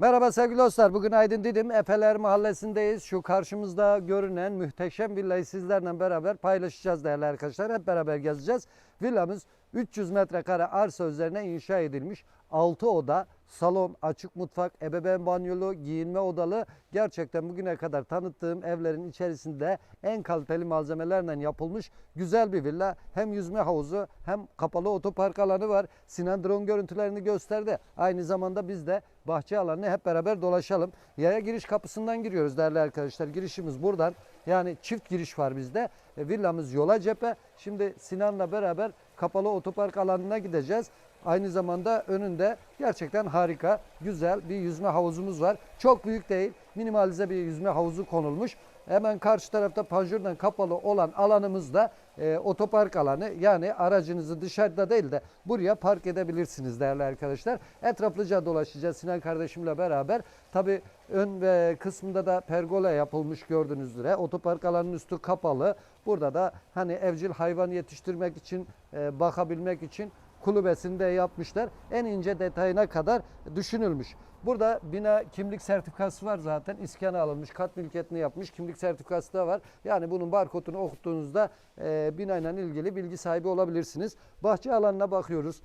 Merhaba sevgili dostlar. Bugün Aydın Didim Efeler Mahallesi'ndeyiz. Şu karşımızda görünen muhteşem villayı sizlerle beraber paylaşacağız değerli arkadaşlar. Hep beraber gezeceğiz. Villamız 300 metrekare arsa üzerine inşa edilmiş. 6 oda, salon, açık mutfak, ebeveyn banyolu, giyinme odalı. Gerçekten bugüne kadar tanıttığım evlerin içerisinde en kaliteli malzemelerle yapılmış güzel bir villa. Hem yüzme havuzu hem kapalı otopark alanı var. Sinan drone görüntülerini gösterdi. Aynı zamanda biz de bahçe alanını hep beraber dolaşalım. Yaya giriş kapısından giriyoruz değerli arkadaşlar. Girişimiz buradan. Yani çift giriş var bizde. E, villamız yola cephe. Şimdi Sinan'la beraber kapalı otopark alanına gideceğiz. Aynı zamanda önünde gerçekten harika, güzel bir yüzme havuzumuz var. Çok büyük değil, minimalize bir yüzme havuzu konulmuş. Hemen karşı tarafta panjurdan kapalı olan alanımızda e, otopark alanı. Yani aracınızı dışarıda değil de buraya park edebilirsiniz değerli arkadaşlar. Etraflıca dolaşacağız Sinan kardeşimle beraber. Tabi ön ve kısmında da pergola yapılmış gördüğünüz üzere. Otopark alanının üstü kapalı. Burada da hani evcil hayvan yetiştirmek için, e, bakabilmek için kulübesini de yapmışlar. En ince detayına kadar düşünülmüş. Burada bina kimlik sertifikası var zaten. İskanı alınmış, kat mülkiyetini yapmış. Kimlik sertifikası da var. Yani bunun barkodunu okuttuğunuzda e, binayla ilgili bilgi sahibi olabilirsiniz. Bahçe alanına bakıyoruz.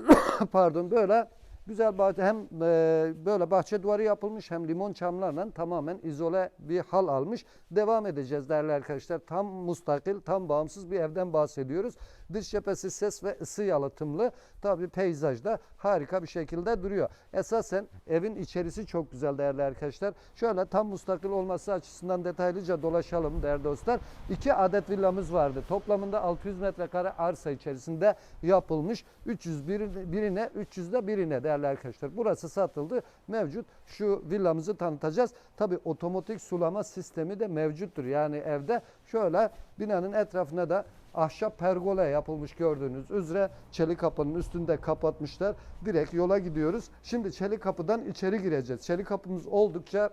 Pardon böyle güzel bahçe hem e, böyle bahçe duvarı yapılmış hem limon çamlarla tamamen izole bir hal almış. Devam edeceğiz değerli arkadaşlar. Tam mustakil, tam bağımsız bir evden bahsediyoruz. Dış cephesi ses ve ısı yalıtımlı. Tabi peyzajda harika bir şekilde duruyor. Esasen evin içerisi çok güzel değerli arkadaşlar. Şöyle tam mustakil olması açısından detaylıca dolaşalım değerli dostlar. İki adet villamız vardı. Toplamında 600 metrekare arsa içerisinde yapılmış. 300 bir- birine, 300 de birine değerli arkadaşlar. Burası satıldı. Mevcut şu villamızı tanıtacağız. Tabi otomatik sulama sistemi de mevcuttur. Yani evde şöyle binanın etrafına da ahşap pergola yapılmış gördüğünüz üzere çelik kapının üstünde kapatmışlar. Direkt yola gidiyoruz. Şimdi çelik kapıdan içeri gireceğiz. Çelik kapımız oldukça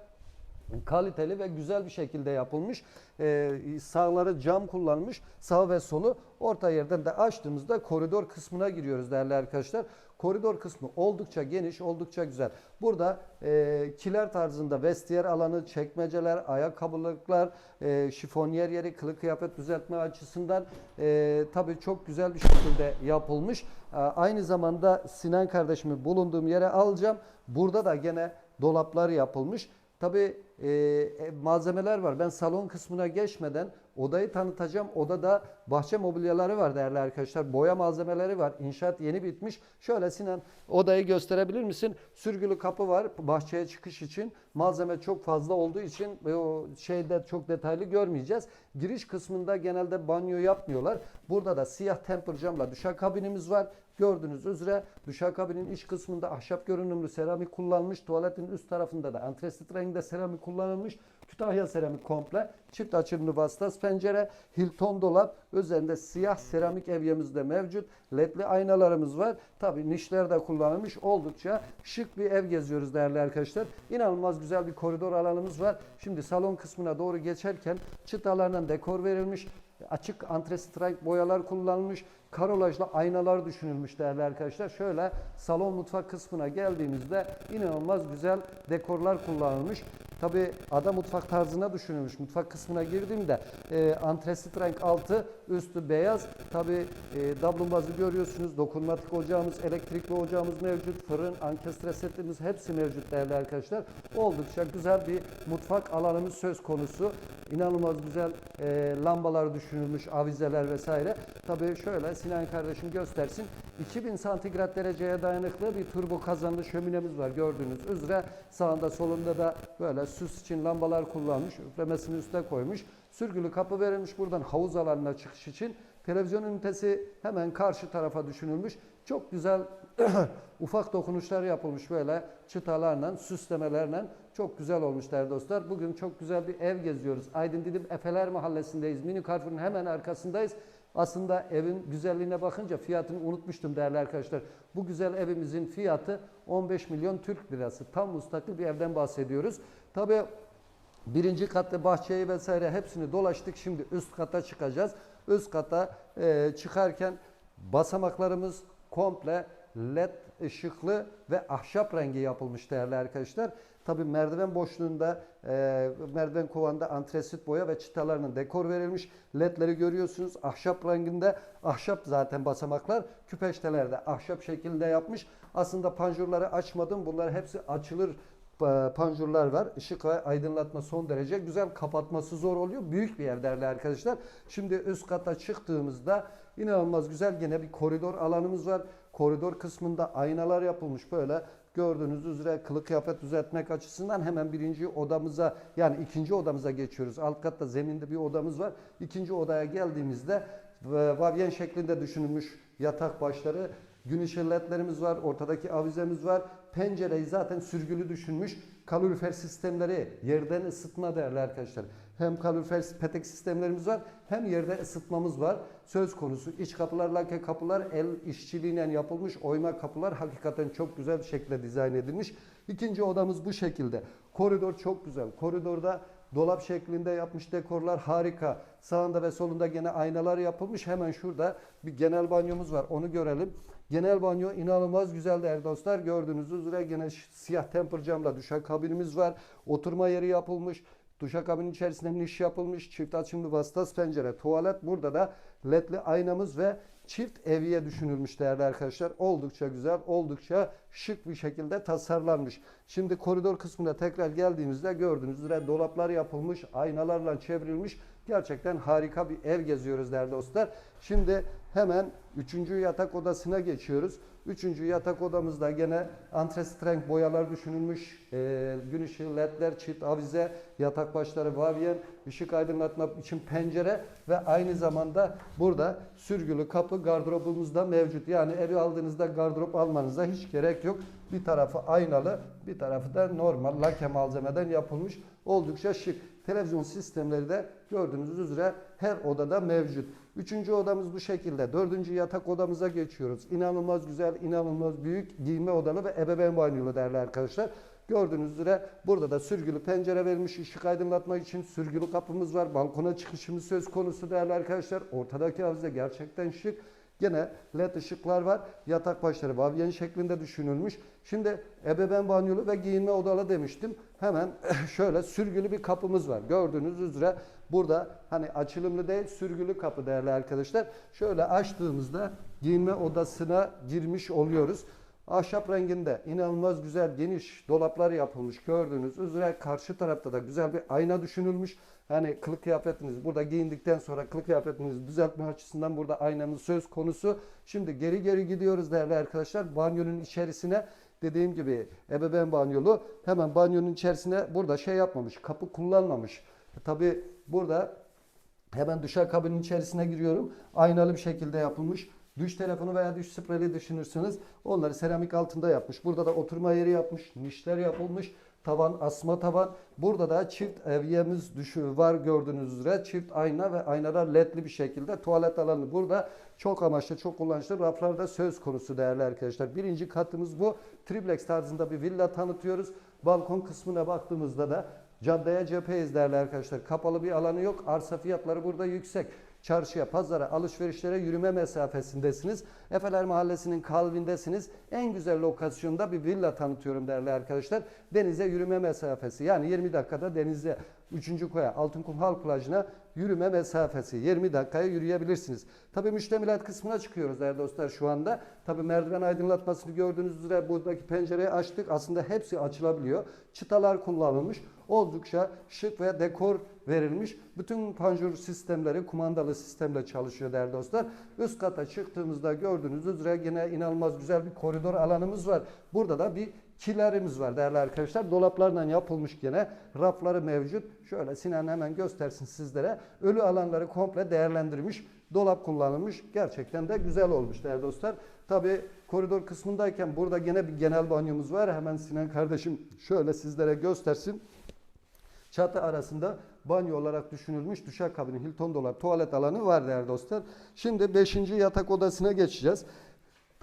kaliteli ve güzel bir şekilde yapılmış. Ee, sağları cam kullanmış. Sağ ve solu orta yerden de açtığımızda koridor kısmına giriyoruz değerli arkadaşlar. Koridor kısmı oldukça geniş, oldukça güzel. Burada e, kiler tarzında vestiyer alanı, çekmeceler, ayakkabılıklar, e, şifonyer yeri, kılık kıyafet düzeltme açısından e, tabii çok güzel bir şekilde yapılmış. E, aynı zamanda Sinan kardeşimi bulunduğum yere alacağım. Burada da gene dolaplar yapılmış. Tabii e, e, malzemeler var. Ben salon kısmına geçmeden odayı tanıtacağım. Odada bahçe mobilyaları var değerli arkadaşlar. Boya malzemeleri var. İnşaat yeni bitmiş. Şöyle Sinan odayı gösterebilir misin? Sürgülü kapı var bahçeye çıkış için. Malzeme çok fazla olduğu için o şeyde çok detaylı görmeyeceğiz. Giriş kısmında genelde banyo yapmıyorlar. Burada da siyah temper camla duşakabinimiz var. Gördüğünüz üzere duşakabinin iç kısmında ahşap görünümlü seramik kullanılmış. Tuvaletin üst tarafında da antresit renginde seramik kullanılmış. Kütahya seramik komple. Çift açılımlı vasıtas pencere, Hilton dolap, üzerinde siyah seramik evyemiz de mevcut. Ledli aynalarımız var. Tabi nişler de kullanılmış. Oldukça şık bir ev geziyoruz değerli arkadaşlar. İnanılmaz güzel bir koridor alanımız var. Şimdi salon kısmına doğru geçerken çıtalarla dekor verilmiş. Açık antresit renk boyalar kullanılmış. Karolajlı aynalar düşünülmüş değerli arkadaşlar. Şöyle salon mutfak kısmına geldiğimizde inanılmaz güzel dekorlar kullanılmış. Tabi ada mutfak tarzına düşünülmüş. Mutfak kısmına girdiğimde e, antresit renk altı, üstü beyaz. Tabi e, dablumbazı görüyorsunuz. Dokunmatik ocağımız, elektrikli ocağımız mevcut. Fırın, ankestre setimiz hepsi mevcut değerli arkadaşlar. Oldukça güzel bir mutfak alanımız söz konusu. İnanılmaz güzel e, lambalar düşünülmüş, avizeler vesaire. Tabii şöyle Sinan kardeşim göstersin. 2000 santigrat dereceye dayanıklı bir turbo kazanlı şöminemiz var gördüğünüz üzere. Sağında solunda da böyle süs için lambalar kullanmış. Üflemesini üste koymuş. Sürgülü kapı verilmiş buradan havuz alanına çıkış için. Televizyon ünitesi hemen karşı tarafa düşünülmüş. Çok güzel ufak dokunuşlar yapılmış böyle çıtalarla, süslemelerle. Çok güzel olmuş değerli dostlar. Bugün çok güzel bir ev geziyoruz. Aydın Didim Efeler Mahallesi'ndeyiz. Mini Carrefour'un hemen arkasındayız. Aslında evin güzelliğine bakınca fiyatını unutmuştum değerli arkadaşlar. Bu güzel evimizin fiyatı 15 milyon Türk lirası. Tam müstakil bir evden bahsediyoruz. Tabii Birinci katta bahçeyi vesaire hepsini dolaştık. Şimdi üst kata çıkacağız. Üst kata e, çıkarken basamaklarımız komple led ışıklı ve ahşap rengi yapılmış değerli arkadaşlar. Tabi merdiven boşluğunda, e, merdiven kovanda antresit boya ve çıtalarının dekor verilmiş. Ledleri görüyorsunuz. Ahşap renginde, ahşap zaten basamaklar. Küpeştelerde ahşap şekilde yapmış. Aslında panjurları açmadım. Bunlar hepsi açılır panjurlar var. Işık ve aydınlatma son derece güzel. Kapatması zor oluyor. Büyük bir ev değerli arkadaşlar. Şimdi üst kata çıktığımızda inanılmaz güzel gene bir koridor alanımız var. Koridor kısmında aynalar yapılmış böyle. Gördüğünüz üzere kılık kıyafet düzeltmek açısından hemen birinci odamıza yani ikinci odamıza geçiyoruz. Alt katta zeminde bir odamız var. İkinci odaya geldiğimizde e, vavyen şeklinde düşünülmüş yatak başları Gün ışığı ledlerimiz var, ortadaki avizemiz var. Pencereyi zaten sürgülü düşünmüş. Kalorifer sistemleri, yerden ısıtma değerli arkadaşlar. Hem kalorifer petek sistemlerimiz var, hem yerde ısıtmamız var. Söz konusu iç kapılar, lake kapılar, el işçiliğiyle yapılmış oyma kapılar hakikaten çok güzel bir şekilde dizayn edilmiş. İkinci odamız bu şekilde. Koridor çok güzel. Koridorda Dolap şeklinde yapmış dekorlar harika. Sağında ve solunda gene aynalar yapılmış. Hemen şurada bir genel banyomuz var. Onu görelim. Genel banyo inanılmaz güzel değerli dostlar. Gördüğünüz üzere gene siyah temper camla duşakabinimiz var. Oturma yeri yapılmış. Duşakabinin içerisinde niş yapılmış. Çift açımlı vasıtası pencere, tuvalet. Burada da ledli aynamız ve çift eviye düşünülmüş değerli arkadaşlar. Oldukça güzel, oldukça şık bir şekilde tasarlanmış. Şimdi koridor kısmına tekrar geldiğimizde gördüğünüz üzere dolaplar yapılmış, aynalarla çevrilmiş. Gerçekten harika bir ev geziyoruz değerli dostlar. Şimdi hemen üçüncü yatak odasına geçiyoruz. Üçüncü yatak odamızda gene antrestrenk boyalar düşünülmüş. E, gün ışığı ledler, çift avize, yatak başları vavyen, ışık aydınlatma için pencere ve aynı zamanda burada sürgülü kapı gardırobumuz da mevcut. Yani evi aldığınızda gardırop almanıza hiç gerek yok. Bir tarafı aynalı, bir tarafı da normal lake malzemeden yapılmış. Oldukça şık. Televizyon sistemleri de gördüğünüz üzere her odada mevcut. Üçüncü odamız bu şekilde. Dördüncü yatak odamıza geçiyoruz. İnanılmaz güzel, inanılmaz büyük giyinme odalı ve ebeveyn banyolu değerli arkadaşlar. Gördüğünüz üzere burada da sürgülü pencere verilmiş ışık aydınlatmak için sürgülü kapımız var. Balkona çıkışımız söz konusu değerli arkadaşlar. Ortadaki havize gerçekten şık. Gene led ışıklar var. Yatak başları vavyen şeklinde düşünülmüş. Şimdi ebeveyn banyolu ve giyinme odalı demiştim. Hemen şöyle sürgülü bir kapımız var. Gördüğünüz üzere burada hani açılımlı değil sürgülü kapı değerli arkadaşlar. Şöyle açtığımızda giyinme odasına girmiş oluyoruz. Ahşap renginde inanılmaz güzel geniş dolaplar yapılmış gördüğünüz üzere karşı tarafta da güzel bir ayna düşünülmüş. Yani kılık kıyafetiniz burada giyindikten sonra kılık kıyafetinizi düzeltme açısından burada aynamız söz konusu. Şimdi geri geri gidiyoruz değerli arkadaşlar. Banyonun içerisine dediğim gibi ebeveyn banyolu hemen banyonun içerisine burada şey yapmamış kapı kullanmamış. Tabi burada hemen duşakabinin içerisine giriyorum. Aynalı bir şekilde yapılmış. Duş telefonu veya duş spreyli düşünürsünüz. Onları seramik altında yapmış. Burada da oturma yeri yapmış. Nişler yapılmış. Tavan asma tavan. Burada da çift evyemiz düşü var gördüğünüz üzere. Çift ayna ve aynalar ledli bir şekilde. Tuvalet alanı burada çok amaçlı, çok kullanışlı raflarda söz konusu değerli arkadaşlar. Birinci katımız bu. Triplex tarzında bir villa tanıtıyoruz. Balkon kısmına baktığımızda da caddeye cepheyiz değerli arkadaşlar. Kapalı bir alanı yok. Arsa fiyatları burada yüksek çarşıya, pazara, alışverişlere yürüme mesafesindesiniz. Efeler Mahallesi'nin kalbindesiniz. En güzel lokasyonda bir villa tanıtıyorum değerli arkadaşlar. Denize yürüme mesafesi. Yani 20 dakikada denize 3. koya Altınkum Halk Plajı'na yürüme mesafesi. 20 dakikaya yürüyebilirsiniz. Tabi müştemilat kısmına çıkıyoruz değerli dostlar şu anda. Tabi merdiven aydınlatmasını gördüğünüz üzere buradaki pencereyi açtık. Aslında hepsi açılabiliyor. Çıtalar kullanılmış. Oldukça şık ve dekor verilmiş. Bütün panjur sistemleri kumandalı sistemle çalışıyor değerli dostlar. Üst kata çıktığımızda gördüğünüz üzere yine inanılmaz güzel bir koridor alanımız var. Burada da bir kilerimiz var değerli arkadaşlar. Dolaplarla yapılmış gene rafları mevcut. Şöyle Sinan hemen göstersin sizlere. Ölü alanları komple değerlendirmiş. Dolap kullanılmış. Gerçekten de güzel olmuş değerli dostlar. Tabi koridor kısmındayken burada gene bir genel banyomuz var. Hemen Sinan kardeşim şöyle sizlere göstersin. Çatı arasında banyo olarak düşünülmüş duşakabini, Hilton dolap, tuvalet alanı var değerli dostlar. Şimdi 5. yatak odasına geçeceğiz.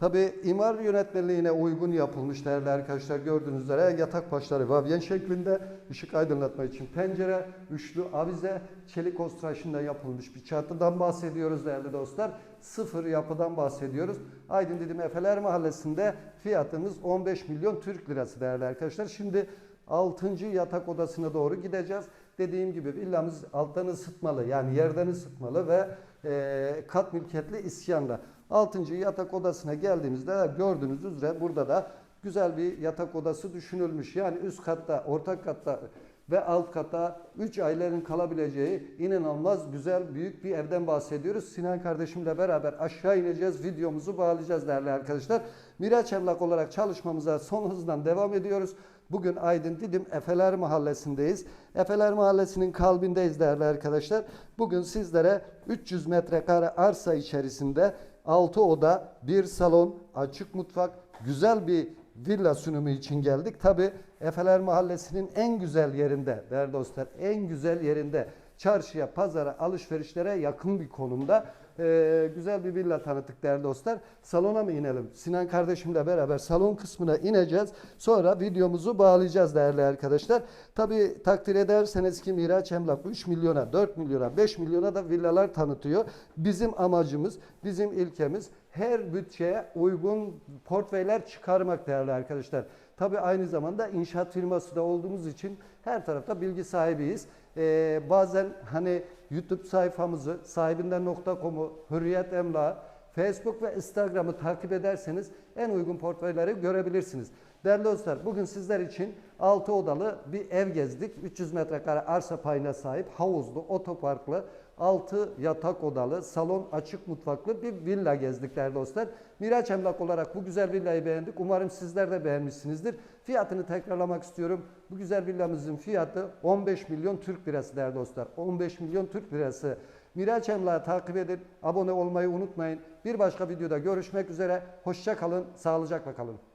Tabi imar yönetmeliğine uygun yapılmış değerli arkadaşlar gördüğünüz üzere yatak başları vavyen şeklinde ışık aydınlatma için pencere, üçlü avize, çelik ostraşında yapılmış bir çatıdan bahsediyoruz değerli dostlar. sıfır yapıdan bahsediyoruz. Aydın Didim Efeler Mahallesi'nde fiyatımız 15 milyon Türk lirası değerli arkadaşlar. Şimdi 6. yatak odasına doğru gideceğiz. Dediğim gibi villamız alttan ısıtmalı yani yerden ısıtmalı ve e, kat mülkiyetli isyanla. 6. yatak odasına geldiğimizde gördüğünüz üzere burada da güzel bir yatak odası düşünülmüş. Yani üst katta, ortak katta ve alt katta 3 ailenin kalabileceği inanılmaz güzel büyük bir evden bahsediyoruz. Sinan kardeşimle beraber aşağı ineceğiz. Videomuzu bağlayacağız değerli arkadaşlar. Miraç Emlak olarak çalışmamıza son hızdan devam ediyoruz. Bugün Aydın Didim Efeler Mahallesi'ndeyiz. Efeler Mahallesi'nin kalbindeyiz değerli arkadaşlar. Bugün sizlere 300 metrekare arsa içerisinde 6 oda, bir salon, açık mutfak, güzel bir villa sunumu için geldik. Tabi Efeler Mahallesi'nin en güzel yerinde değerli dostlar en güzel yerinde çarşıya, pazara, alışverişlere yakın bir konumda ee, güzel bir villa tanıttık değerli dostlar. Salona mı inelim? Sinan kardeşimle beraber salon kısmına ineceğiz. Sonra videomuzu bağlayacağız değerli arkadaşlar. Tabi takdir ederseniz ki Miraç Emlak 3 milyona, 4 milyona, 5 milyona da villalar tanıtıyor. Bizim amacımız, bizim ilkemiz her bütçeye uygun portföyler çıkarmak değerli arkadaşlar. Tabi aynı zamanda inşaat firması da olduğumuz için her tarafta bilgi sahibiyiz. Ee, bazen hani YouTube sayfamızı sahibinden.com'u, Hürriyet Emlak, Facebook ve Instagram'ı takip ederseniz en uygun portföyleri görebilirsiniz. Değerli dostlar bugün sizler için 6 odalı bir ev gezdik. 300 metrekare arsa payına sahip havuzlu, otoparklı, 6 yatak odalı, salon açık mutfaklı bir villa gezdik değerli dostlar. Miraç Emlak olarak bu güzel villayı beğendik. Umarım sizler de beğenmişsinizdir. Fiyatını tekrarlamak istiyorum. Bu güzel villamızın fiyatı 15 milyon Türk lirası değerli dostlar. 15 milyon Türk lirası. Miraç Emlak'ı takip edin, abone olmayı unutmayın. Bir başka videoda görüşmek üzere. Hoşça kalın, sağlıcakla kalın.